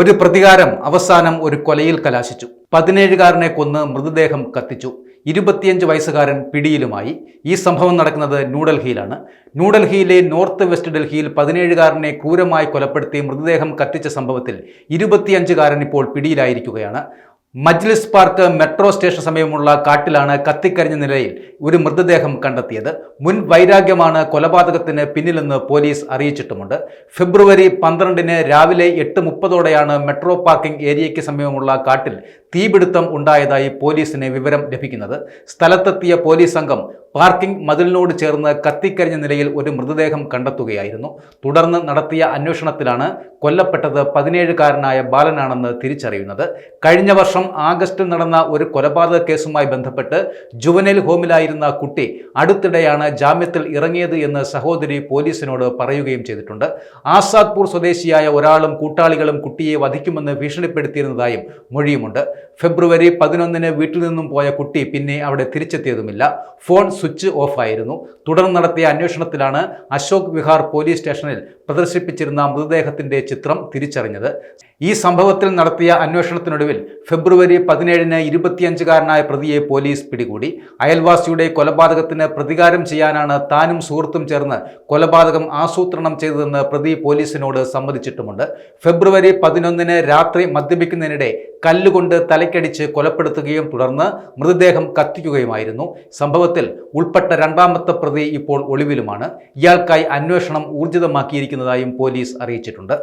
ഒരു പ്രതികാരം അവസാനം ഒരു കൊലയിൽ കലാശിച്ചു. പതിനേഴുകാരനെ കൊന്ന് മൃതദേഹം കത്തിച്ചു. ഇരുപത്തിയഞ്ച് വയസ്സുകാരൻ പിടിയിലുമായി. ഈ സംഭവം നടക്കുന്നത് ന്യൂഡൽഹിയിലാണ്. ന്യൂഡൽഹിയിലെ നോർത്ത് വെസ്റ്റ് ഡൽഹിയിൽ പതിനേഴുകാരനെ ക്രൂരമായി കൊലപ്പെടുത്തി മൃതദേഹം കത്തിച്ച സംഭവത്തിൽ ഇരുപത്തിയഞ്ചുകാരൻ ഇപ്പോൾ പിടിയിലായിരിക്കുകയാണ്. മജ്ലിസ് പാർക്ക് മെട്രോ സ്റ്റേഷൻ സമീപമുള്ള കാട്ടിലാണ് കത്തിക്കരിഞ്ഞ നിലയിൽ ഒരു മൃതദേഹം കണ്ടെത്തിയത്. മുൻ വൈരാഗ്യമാണ് കൊലപാതകത്തിന് പിന്നിലെന്ന് പോലീസ് അറിയിച്ചിട്ടുമുണ്ട്. ഫെബ്രുവരി പന്ത്രണ്ടിന് രാവിലെ എട്ട് മുപ്പതോടെയാണ് മെട്രോ പാർക്കിംഗ് ഏരിയയ്ക്ക് സമീപമുള്ള കാട്ടിൽ തീപിടുത്തം ഉണ്ടായതായി പോലീസിന് വിവരം ലഭിക്കുന്നത്. സ്ഥലത്തെത്തിയ പോലീസ് സംഘം പാർക്കിംഗ് മതിലിനോട് ചേർന്ന് കത്തിക്കരിഞ്ഞ നിലയിൽ ഒരു മൃതദേഹം കണ്ടെത്തുകയായിരുന്നു. തുടർന്ന് നടത്തിയ അന്വേഷണത്തിലാണ് കൊല്ലപ്പെട്ടത് പതിനേഴുകാരനായ ബാലനാണെന്ന് തിരിച്ചറിയുന്നത്. കഴിഞ്ഞ വർഷം ആഗസ്റ്റിൽ നടന്ന ഒരു കൊലപാതക കേസുമായി ബന്ധപ്പെട്ട് ജുവനൈൽ ഹോമിലായിരുന്ന കുട്ടി അടുത്തിടെയാണ് ജാമ്യത്തിൽ ഇറങ്ങിയത് എന്ന് സഹോദരി പോലീസിനോട് പറയുകയും ചെയ്തിട്ടുണ്ട്. ആസാദ്പൂർ സ്വദേശിയായ ഒരാളും കൂട്ടാളികളും കുട്ടിയെ വധിക്കുമെന്ന് ഭീഷണിപ്പെടുത്തിയിരുന്നതായും മൊഴിയുമുണ്ട്. ഫെബ്രുവരി പതിനൊന്നിന് വീട്ടിൽ നിന്നും പോയ കുട്ടി പിന്നെ അവിടെ തിരിച്ചെത്തിയതുമില്ല. ഫോൺ സ്വിച്ച് ഓഫ് ആയിരുന്നു. തുടർന്ന് നടത്തിയ അന്വേഷണത്തിലാണ് അശോക് വിഹാർ പോലീസ് സ്റ്റേഷനിൽ പ്രദർശിപ്പിച്ചിരുന്ന മൃതദേഹത്തിന്റെ ചിത്രം തിരിച്ചറിഞ്ഞത്. ഈ സംഭവത്തിൽ നടത്തിയ അന്വേഷണത്തിനൊടുവിൽ ഫെബ്രുവരി പതിനേഴിന് ഇരുപത്തിയഞ്ചുകാരനായ പ്രതിയെ പോലീസ് പിടികൂടി. അയൽവാസിയുടെ കൊലപാതകത്തിന് പ്രതികാരം ചെയ്യാനാണ് താനും സുഹൃത്തും ചേർന്ന് കൊലപാതകം ആസൂത്രണം ചെയ്തതെന്ന് പ്രതി പോലീസിനോട് സമ്മതിച്ചിട്ടുമുണ്ട്. ഫെബ്രുവരി പതിനൊന്നിന് രാത്രി മദ്യപിക്കുന്നതിനിടെ കല്ലുകൊണ്ട് തലയ്ക്കടിച്ച് കൊലപ്പെടുത്തുകയും തുടർന്ന് മൃതദേഹം കത്തിക്കുകയുമായിരുന്നു. സംഭവത്തിൽ ഉൾപ്പെട്ട രണ്ടാമത്തെ പ്രതി ഇപ്പോൾ ഒളിവിലുമാണ്. ഇയാൾക്കായി അന്വേഷണം ഊർജിതമാക്കിയിരിക്കുന്നതായും പോലീസ് അറിയിച്ചിട്ടുണ്ട്.